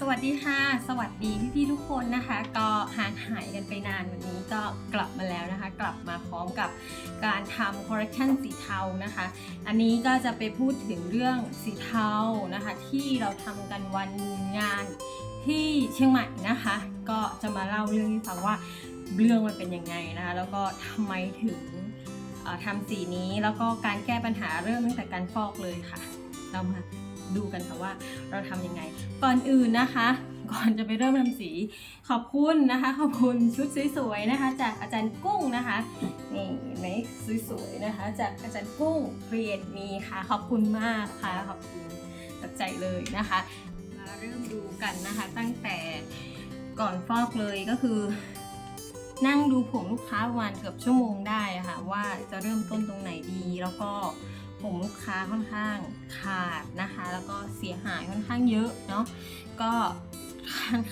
สวัสดีค่ะ สวัสดีพี่ๆทุกคนนะคะ ก็ห่างหายกันไปนานวันนี้ก็กลับมาแล้วนะคะ กลับมาพร้อมกับการทำคอร์เรคชันสีเทานะคะ อันนี้ก็จะไปพูดถึงเรื่องสีเทานะคะ ที่เราทำกันวันงานที่เชียงใหม่นะคะ ก็จะมาเล่าเรื่องให้ฟังว่าเรื่องมันเป็นยังไงนะคะ แล้วก็ทำไมถึงทำสีนี้แล้วก็การแก้ปัญหาเริ่มตั้งแต่การฟอกเลยค่ะ เรามา ดูกันค่ะว่าเราทำยังไง ก่อนอื่นนะคะ ก่อนจะไปเริ่มทำสี ขอบคุณนะคะ ขอบคุณชุดสวยๆนะคะ จากอาจารย์กุ้งนะคะนี่เห็นไหมสวยๆนะคะ จากอาจารย์กุ้งเรียนมีค่ะ ขอบคุณมากค่ะขอบคุณจากใจเลยนะคะมาเริ่มดูกันนะคะตั้งแต่ก่อนฟอกเลยก็คือ นั่งดูผมลูกค้าประมาณเกือบชั่วโมงได้ะค่ะ ว่าจะเริ่มต้นตรงไหนดีแล้วก็ ผมลูกค้าค่อนข้างขาดนะคะ แล้วก็เสียหายค่อนข้างเยอะเนาะก็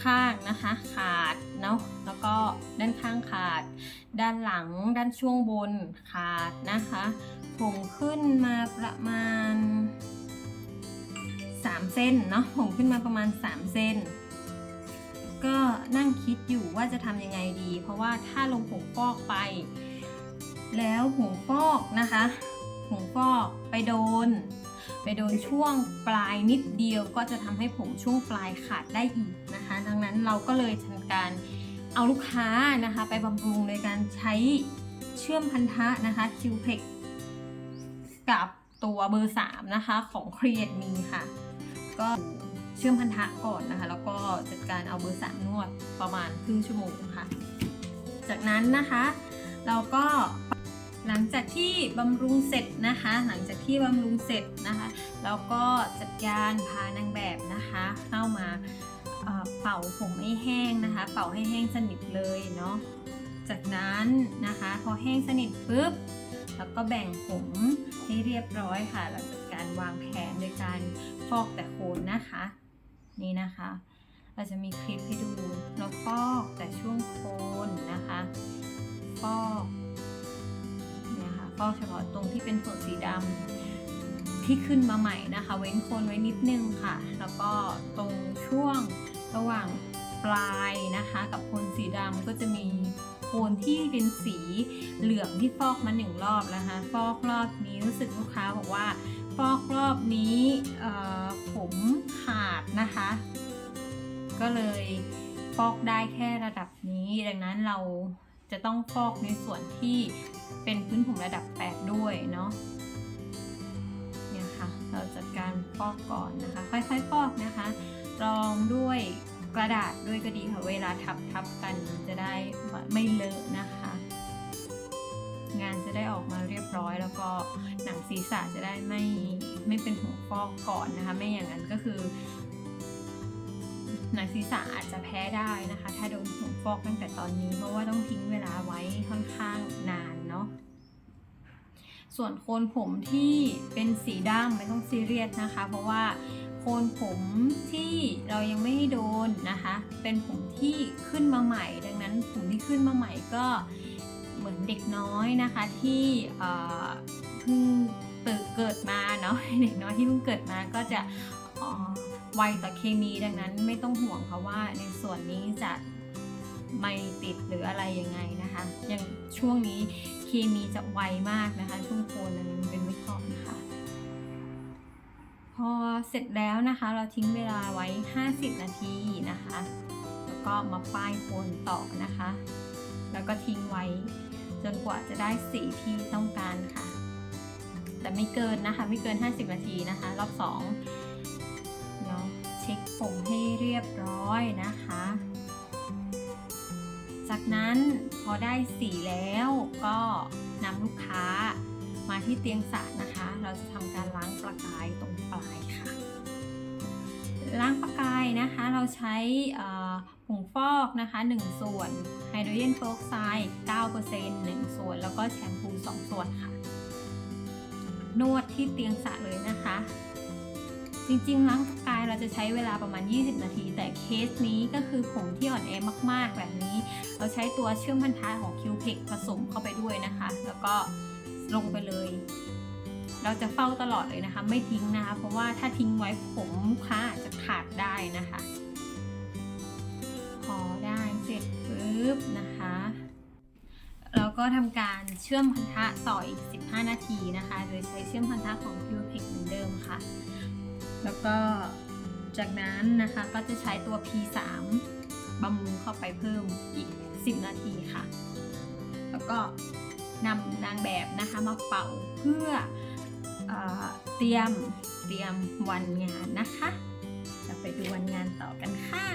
ข้างนะคะขาดเนาะแล้วก็ด้านข้างขาด ด้านหลังด้านช่วงบนขาดนะคะผมขึ้นมาประมาณ 3 เส้นเนาะผมขึ้นมาประมาณ 3 เส้น ก็นั่งคิดอยู่ว่าจะทำยังไงดี เพราะว่าถ้าลงผงฟอกไป แล้วผงฟอกนะคะ งฟอกไปโดน ไปโดนช่วงปลายนิดเดียวก็จะทำให้ผมช่วงปลายขาดได้อีกนะคะ ดังนั้นเราก็เลยทำการเอาลูกค้านะคะ ไปบำรุงในการใช้เชื่อมพันธะนะคะคิวเพกกับตัวเบอร์ 3 นะคะของเครียดมีค่ะ ก็เชื่อมพันธะก่อนนะคะ แล้วก็จัดการเอาเบอร์สามนวดประมาณครึ่งชั่วโมงค่ะ จากนั้นนะคะ เราก็ หลังจากที่บำรุงเสร็จนะคะ หลังจากที่บำรุงเสร็จนะคะเราก็จัดการพานางแบบนะคะ เข้ามาเป่าผมให้แห้งนะคะ เป่าให้แห้งสนิทเลยเนาะจากนั้นนะคะ พอแห้งสนิทปุ๊บแล้วก็แบ่งผมให้เรียบร้อยค่ะเราจัดการวางแผนโดยการฟอกแต่โคนนะคะ นี่นะคะเราจะมีคลิปให้ดูเราฟอกแต่ช่วงโคนนะคะ ฟอก กเฉพาะตรงที่เป็นส่วนสีดำที่ขึ้นมาใหม่นะคะ เว้นโคนไว้นิดนึงค่ะ แล้วก็ตรงช่วงระหว่างปลายนะคะ กับโคนสีดำก็จะมีโคนที่เป็นสีเหลืองที่ฟอกมาหนึ่งรอบแล้วนะคะฟอกรอบนี้รู้สึกลูกค้าบอกว่าฟอกรอบนี้ผมขาดนะคะ ก็เลยฟอกได้แค่ระดับนี้ ดังนั้นเราจะต้องฟอกในส่วนที่ เป็นพื้นผมระดับ 8 ด้วยเนาะเนี่ยค่ะเราจัดการฟอกก่อนนะคะ ค่อยๆฟอกนะคะรองด้วยกระดาษด้วยก็ดีค่ะเวลาทับทับกันจะได้ไม่เลอะนะคะ งานจะได้ออกมาเรียบร้อยแล้วก็หนังศีรษะจะได้ไม่ไม่เป็นหัวฟอกก่อนนะคะ ไม่อย่างนั้นก็คือ หนังศีรษะอาจจะแพ้ได้นะคะ ถ้าโดนหัวฟอกตั้งแต่ตอนนี้ เพราะว่าต้องทิ้งเวลาไว้ค่อนข้างนานเนาะส่วนโคนผมที่เป็นสีดำไม่ต้องซีเรียสนะคะ เพราะว่าโคนผมที่เรายังไม่โดนนะคะ เป็นผมที่ขึ้นมาใหม่ ดังนั้นผมที่ขึ้นมาใหม่ก็เหมือนเด็กน้อยนะคะที่เพิ่งเกิดมาเนาะเด็กน้อยที่เพิ่งเกิดมาก็จะ ไวต่อเคมีดังนั้นไม่ต้องห่วงค่ะว่าในส่วนนี้จะไม่ติดหรืออะไรยังไงนะคะอย่างช่วงนี้เคมีจะไวมากนะคะ ช่วงโคนนั้นเป็นไว้ก่อนนะคะพอเสร็จแล้วนะคะเราทิ้งเวลาไว้ 50 นาทีนะคะ แล้วก็มาป้ายโคนต่อนะคะ แล้วก็ทิ้งไว้จนกว่าจะได้สีที่ต้องการค่ะ แต่ไม่เกินนะคะ ไม่เกิน 50 นาทีนะคะ รอบ 2 เช็คผมให้เรียบร้อยนะคะ จากนั้นพอได้สีแล้วก็นำลูกค้ามาที่เตียงสระนะคะ เราจะทำการล้างประกายตรงปลายค่ะ ล้างประกายนะคะเราใช้ผงฟอกนะคะ 1 ส่วนไฮโดรเจนเปอร์ออกไซด์9% 1 ส่วน แล้วก็แชมพู 2 ส่วนค่ะ นวดที่เตียงสระเลยนะคะ จริงๆล้าง เราจะใช้เวลาประมาณ 20 นาที แต่เคสนี้ก็คือผมที่อ่อนแอมากๆ แบบนี้ เราใช้ตัวเชื่อมพันธะของคิวเพกผสมเข้าไปด้วยนะคะ แล้วก็ลงไปเลย เราจะเฝ้าตลอดเลยนะคะ ไม่ทิ้งนะคะ เพราะว่าถ้าทิ้งไว้ผมลูกค้าจะขาดได้นะคะ พอได้เสร็จปุ๊บนะคะแล้วก็ทำการเชื่อมพันธะต่ออีก 15 นาทีนะคะ โดยใช้เชื่อมพันธะของคิวเพกเหมือนเดิมค่ะ แล้วก็ จากนั้นนะคะก็จะใช้ตัว P3 บำรุงเข้าไปเพิ่มอีก 10 นาทีค่ะ แล้วก็นำนางแบบนะคะมาเป่าเพื่อเอเตรียมเตรียมวันงานนะคะ จะไปดูวันงานต่อกันค่ะ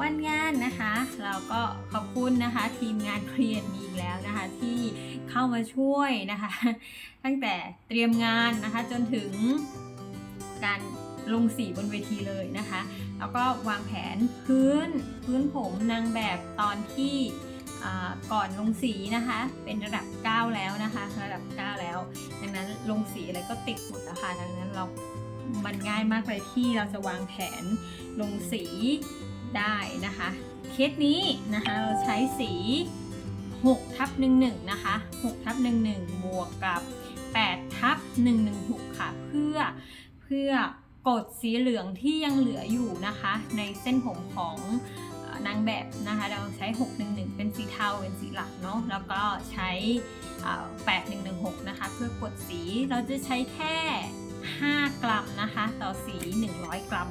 วันงานนะคะ เราก็ขอบคุณนะคะ ทีมงานเครียนอีกแล้วนะคะที่เข้ามาช่วยนะคะ ตั้งแต่เตรียมงานนะคะจนถึง การลงสีบนเวทีเลยนะคะ แล้วก็วางแผนพื้นพื้นผมนางแบบตอนที่ก่อนลงสีนะคะ เป็นระดับ 9 แล้วนะคะ ระดับ 9 แล้ว ดังนั้นลงสีอะไรก็ติดหมดนะคะดังนั้นเรา มันง่ายมากเลยที่เราจะวางแผนลงสีได้นะคะ เคสนี้นะคะเราใช้สี6ทับ11นะคะ6ทับ11บวกกับ8ทับ116 ค่ะ เพื่อ พื่อกดสีเหลืองที่ยังเหลืออยู่นะคะ ในเส้นผมของนางแบบนะคะเราใช้ 611 เป็นสีเทาเป็นสีหลักเนาะแล้วก็ใช้เอ่อ8116 นะคะ เพื่อกดสีเราจะใช้แค่ 5 กรัมนะคะ ต่อสี 100 กรัม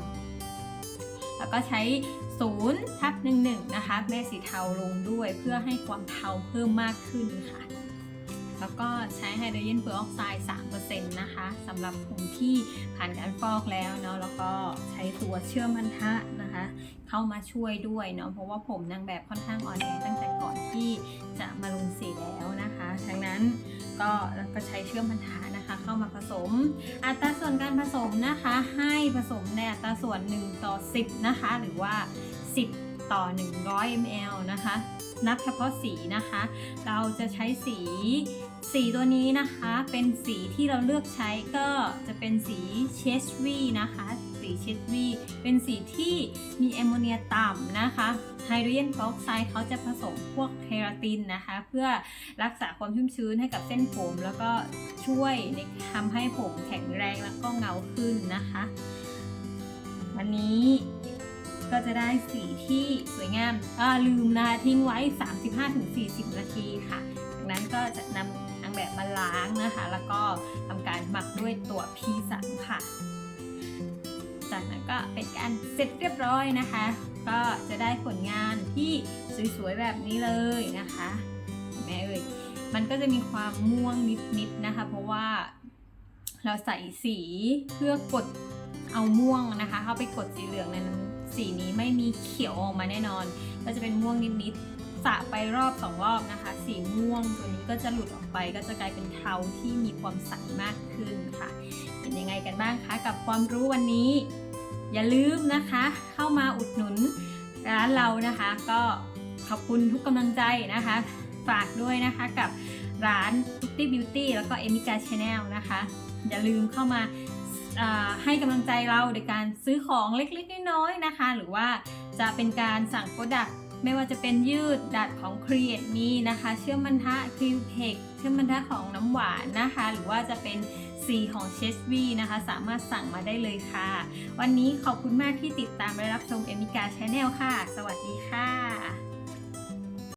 แล้วก็ใช้ 0 ทับ 11 นะคะแม่สีเทาลงด้วยเพื่อให้ความเทาเพิ่มมากขึ้นค่ะ แล้วก็ใช้ไฮโดรเจนเปอร์ออกไซด์3%นะคะสำหรับผมที่ผ่านการฟอกแล้วเนาะแล้วก็ใช้ตัวเชื่อมพันธะนะคะ เข้ามาช่วยด้วยเนาะเพราะว่าผมนางแบบค่อนข้างอ่อนแอตั้งแต่ก่อนที่จะมาลงสีแล้วนะคะดังนั้นก็เราก็ใช้เชื่อมพันธะนะคะ เข้ามาผสม อัตราส่วนการผสมนะคะ ให้ผสมในอัตราส่วน 1 ต่อ 10 นะคะ หรือว่า 10 ต่อ 100 ml นะคะ นับเฉพาะสีนะคะ เราจะใช้สี สีตัวนี้นะคะเป็นสีที่เราเลือกใช้ก็จะเป็นสีเชสวีนะคะ สีเชสวีเป็นสีที่มีแอมโมเนียต่ำนะคะไฮโดรเจนเปอร์ออกไซด์เขาจะผสมพวกเคราตินนะคะ เพื่อรักษาความชุ่มชื้นให้กับเส้นผม แล้วก็ช่วยในทำให้ผมแข็งแรงแล้วก็เงาขึ้นนะคะ วันนี้ก็จะได้สีที่สวยงามอ่าลืมนะคะทิ้งไว้ 35-40 นาทีค่ะ จากนั้นก็จะนำางแบบมาล้างนะคะ แล้วก็ทำการหมักด้วยตัว P3 ค่ะ จากนั้นก็เป็นการเสร็จเรียบร้อยนะคะ ก็จะได้ผลงานที่สวยๆแบบนี้เลยนะคะเห็นไหมเอ่ยมันก็จะมีความม่วงนิดๆนะคะ เพราะว่าเราใส่สีเพื่อกดเอาม่วงนะคะ เข้าไปกดสีเหลืองในนั้นสีนี้ไม่มีเขียวออกมาแน่นอน ก็จะเป็นม่วงนิดๆ สระไปรอบสองรอบนะคะ สีม่วงตัวนี้ก็จะหลุดออกไป ก็จะกลายเป็นเทาที่มีความใสมากขึ้นค่ะ เป็นยังไงกันบ้างคะกับความรู้วันนี้ อย่าลืมนะคะ เข้ามาอุดหนุนร้านเรานะคะ ก็ขอบคุณทุกกำลังใจนะคะ ฝากด้วยนะคะกับร้าน Tutti Beauty แล้วก็ Emika Channel นะคะ อย่าลืมเข้ามาให้กำลังใจเราโดยการซื้อของเล็กๆน้อยๆนะคะ หรือว่าจะเป็นการสั่งโปรดักต ไม่ว่าจะเป็นยืดดัดของ Create Me นะคะ เชื่อมบันทะ c ิวเพกเชื่อมบันทะของน้ำหวานนะคะ หรือว่าจะเป็นสีของเชสวีนะคะ สามารถสั่งมาได้เลยค่ะ วันนี้ขอบคุณมากที่ติดตามและรับชมเอมิกาชาแนลค่ะ สวัสดีค่ะ